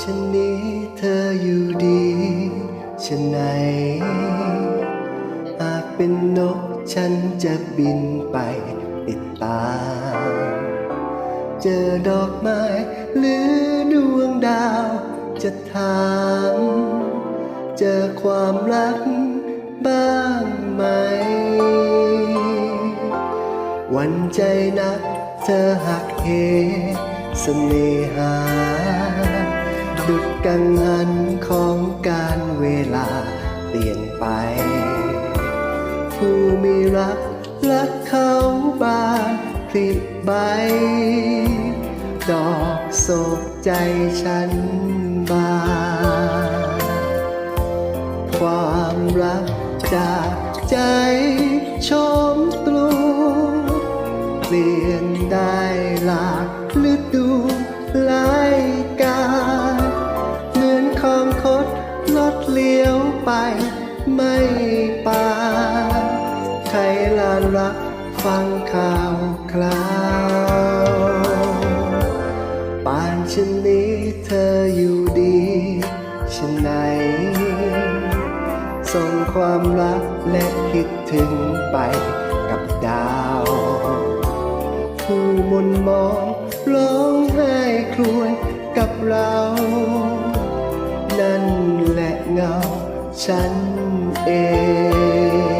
ฉันนี้เธออยู่ดีฉันไหนหากเป็นนกฉันจะบินไปติดตามเจอดอกไม้หรือดวงดาวจะถามเจอความรักบ้างไหม วันใจนักเธอหักเหเสน่หา ดุดกังหันของการเวลาเปลี่ยนไป ผู้มีรักรักเขาบานพลิใบ ดอกโศกใจฉันบาน ไปไม่ปานใครลานรักฟังข่าวคราวป่านฉันนี้เธออยู่ดีฉันไหน ส่งความรักและคิดถึงไปกับดาว ผู้มนมองร้องไห้ครวญกับเรา ฉันเอง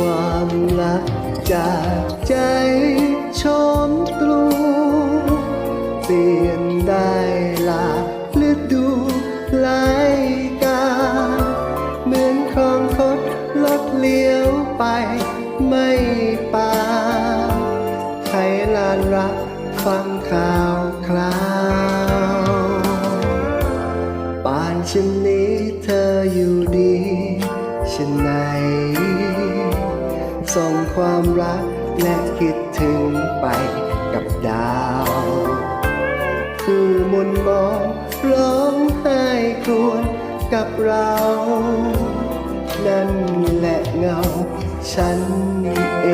ความรักจากใจชมตรู เปลี่ยนได้หลากฤดูหลายกา เหมือนคลองคดลดเลี้ยวไปไม่ปาใครลานรักฟังข่าวคราวป่านฉันนี้เธออยู่ดีฉันไหน ส่งความรักและคิดถึงไปกับดาวผู้มนมองร้องไห้ครวญกับเรา นั่นแหละเงาฉันเอ